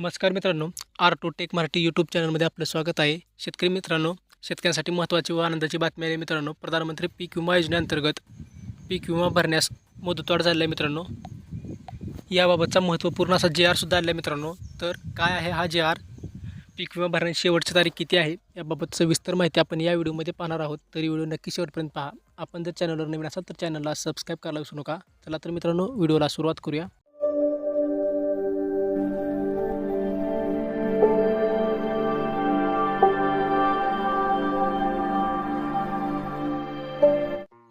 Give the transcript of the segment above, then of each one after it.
नमस्कार मित्रांनो R two tech Marathi YouTube चॅनलमध्ये आपलं स्वागत आहे. शेतकरी मित्रांनो शेतकऱ्यांसाठी महत्त्वाची व आनंदाची बातमी आहे मित्रांनो. प्रधानमंत्री पीक विमा योजनेअंतर्गत पीक विमा भरण्यास मुदतवाढ झालेला आहे मित्रांनो. याबाबतचा महत्त्वपूर्ण असा जे आरसुद्धा आलेला आहे मित्रांनो. तर काय आहे हा जे आर पीक विमा भरण्याची शेवटची तारीख किती आहे? याबाबत सविस्तर माहिती आपण या व्हिडिओमध्ये पाहणार आहोत. तरी व्हिडिओ नक्की शेवटपर्यंत पहा. आपण जर चॅनलवर नवीन असाल तर चॅनलला सबस्क्राईब करायला विसरू नका. चला तर मित्रांनो व्हिडिओला सुरुवात करूया.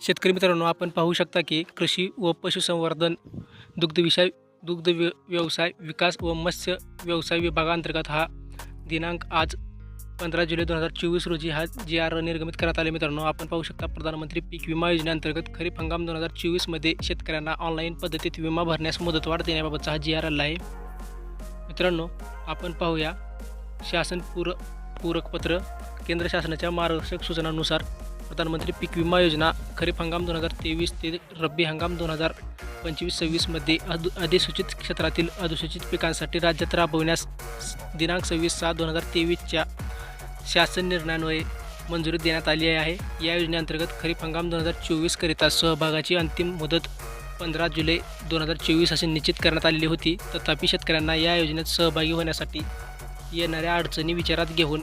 शेतकरी मित्रांनो आपण पाहू शकता की कृषी व पशुसंवर्धन दुग्धविषय दुग्ध व्य व्यवसाय विकास व मत्स्य व्यवसाय विभागाअंतर्गत हा दिनांक आज पंधरा जुलै दोन हजार चोवीस रोजी हा जी आर निर्गमित करण्यात आले मित्रांनो आपण पाहू शकता प्रधानमंत्री पीक विमा योजनेअंतर्गत खरीप हंगाम दोन हजार चोवीसमध्ये शेतकऱ्यांना ऑनलाईन पद्धतीत विमा भरण्यास मुदतवाढ देण्याबाबतचा हा जी आर आला आहे. मित्रांनो आपण पाहूया शासन पूर पूरकपत्र केंद्र शासनाच्या मार्गदर्शक सूचनानुसार प्रधानमंत्री पीक विमा योजना खरीप हंगाम दोन हजार तेवीस ते रब्बी हंगाम दोन हजार पंचवीस सव्वीसमध्ये अधु अधिसूचित क्षेत्रातील अनुसूचित पिकांसाठी राज्यात राबवण्यास दिनांक सव्वीस सहा दोन हजार तेवीसच्या शासन निर्णयान्वये मंजुरी देण्यात आली आहे. या योजनेअंतर्गत खरीप हंगाम दोन हजार चोवीसकरिता सहभागाची अंतिम मुदत पंधरा जुलै दोन हजार चोवीस अशी निश्चित करण्यात आलेली होती. तथापि शेतकऱ्यांना या योजनेत सहभागी होण्यासाठी येणाऱ्या अडचणी विचारात घेऊन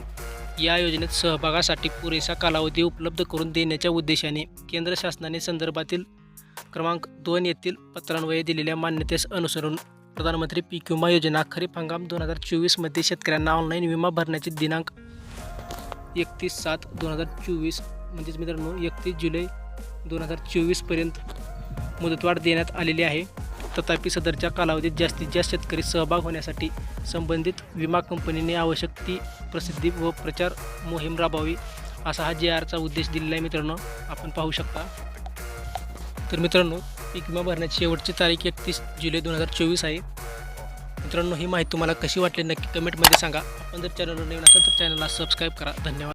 या योजनेत सहभागासाठी पुरेसा कालावधी उपलब्ध करून देण्याच्या उद्देशाने केंद्र शासनाने संदर्भातील क्रमांक दोन येथील पत्रान्वये दिलेल्या मान्यतेस अनुसरून प्रधानमंत्री पीक विमा योजना खरीप हंगाम दोन हजार चोवीसमध्ये शेतकऱ्यांना ऑनलाईन विमा भरण्याचे दिनांक एकतीस सात दोन हजार चोवीस म्हणजेच मित्रांनो एकतीस जुलै दोन हजार चोवीसपर्यंत मुदतवाढ देण्यात आलेली आहे. तथापि सदरच्या कालावधीत जास्तीत जास्त शेतकरी सहभाग होण्यासाठी संबंधित विमा कंपनीने आवश्यक ती प्रसिद्धी व प्रचार मोहीम राबवावी असा हा जे आरचा उद्देश दिलेला आहे मित्रांनो. आपण पाहू शकता. तर मित्रांनो पीक विमा भरण्याची शेवटची तारीख एकतीस जुलै दोन हजार चोवीस आहे. मित्रांनो ही माहिती तुम्हाला कशी वाटली नक्की कमेंटमध्ये सांगा. आपण जर चॅनलवर नवीन असाल तर चॅनलला सबस्क्राईब करा. धन्यवाद.